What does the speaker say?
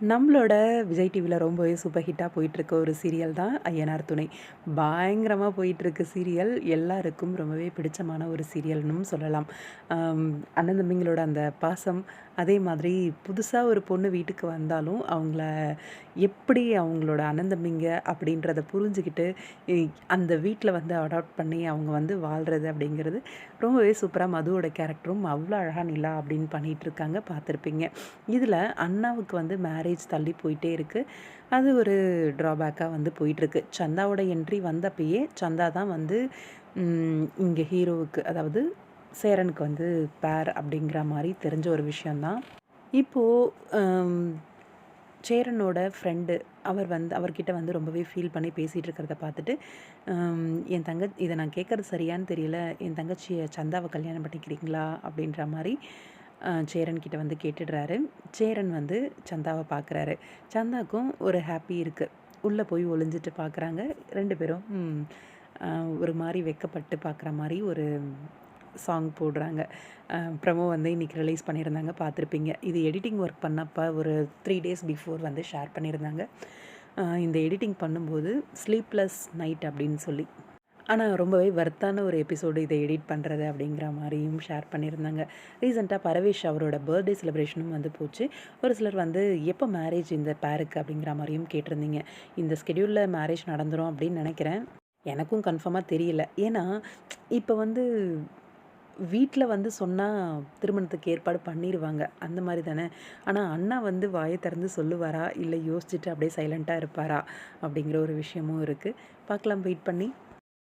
நம்மளோட விஜய் டிவியில் ரொம்பவே சூப்பர் ஹிட்டாக போயிட்டுருக்க ஒரு சீரியல் தான் ஐயனார் துணை. பயங்கரமாக போயிட்டுருக்கு சீரியல் எல்லாருக்கும் ரொம்பவே பிடிச்சமான ஒரு சீரியல்னும் சொல்லலாம். அண்ணன் தம்பிங்களோட அந்த பாசம் அதே மாதிரி புதுசாக ஒரு பொண்ணு வீட்டுக்கு வந்தாலும் அவங்கள எப்படி அவங்களோட அண்ணன் தம்பிங்க அப்படின்றத புரிஞ்சுக்கிட்டு அந்த வீட்டில் வந்து அடாப்ட் பண்ணி அவங்க வந்து வாழ்கிறது அப்படிங்கிறது ரொம்பவே சூப்பராக மதுவோட கேரக்டரும் அவ்வளோ அழகாக நிலா அப்படின்னு பண்ணிகிட்ருக்காங்க இருக்காங்க பார்த்துருப்பீங்க. இதில் அண்ணாவுக்கு வந்து மேரேஜ் தள்ளி போயிட்டே இருக்குது அது ஒரு ட்ராபேக்காக வந்து போயிட்டுருக்கு. சந்தாவோட என்ட்ரி வந்தப்பயே சந்தா தான் வந்து இங்கே ஹீரோவுக்கு அதாவது சேரனுக்கு வந்து பேர் அப்படிங்கிற மாதிரி தெரிஞ்ச ஒரு விஷயந்தான் இப்போது சேரனோட ஃப்ரெண்டு அவர் வந்து அவர்கிட்ட வந்து ரொம்பவே ஃபீல் பண்ணி பேசிகிட்டு இருக்கிறத பார்த்துட்டு என் தங்க இதை நான் கேட்குறது சரியான்னு தெரியல. என் தங்கச்சியை சந்தாவை கல்யாணம் பண்ணிக்கிறீங்களா அப்படின்ற மாதிரி சேரன் கிட்ட வந்து கேட்டுடுறாரு. சேரன் வந்து சந்தாவை பார்க்குறாரு சந்தாக்கும் ஒரு ஹாப்பி இருக்குது உள்ளே போய் ஒளிஞ்சிட்டு பார்க்குறாங்க ரெண்டு பேரும் ஒரு மாதிரி வெக்கப்பட்டு பார்க்குற மாதிரி ஒரு சாங் போடுறாங்க. ப்ரமோ வந்து இன்றைக்கி ரிலீஸ் பண்ணியிருந்தாங்க. பார்த்துருப்பீங்க இது எடிட்டிங் ஒர்க் பண்ணப்போ ஒரு த்ரீ டேஸ் பிஃபோர் வந்து ஷேர் பண்ணியிருந்தாங்க. இந்த எடிட்டிங் பண்ணும்போது ஸ்லீப்லெஸ் நைட் அப்படின்னு சொல்லி ஆனால் ரொம்பவே வர்த்தான ஒரு எபிசோடு இதை எடிட் பண்ணுறது அப்படிங்கிற மாதிரியும் ஷேர் பண்ணியிருந்தாங்க. ரீசெண்டாக பரவேஷ் அவரோட பர்த்டே செலிப்ரேஷனும் வந்து போச்சு. ஒரு சிலர் வந்து எப்போ மேரேஜ் இந்த பேருக்கு அப்படிங்கிற மாதிரியும் கேட்டிருந்தீங்க. இந்த ஸ்கெடியூலில் மேரேஜ் நடந்துரும் அப்படின்னு நினைக்கிறேன். எனக்கும் கன்ஃபார்மாக தெரியல. ஏன்னா இப்போ வந்து வீட்டில் வந்து சொன்னால் திருமணத்துக்கு ஏற்பாடு பண்ணிடுவாங்க அந்த மாதிரி தானே. ஆனால் அண்ணா வந்து வாயை திறந்து சொல்லுவாரா? இல்லை யோசிச்சுட்டு அப்படியே சைலண்ட்டாக இருப்பாரா? அப்படிங்கிற ஒரு விஷயமும் இருக்குது பார்க்கலாம் வெயிட் பண்ணி.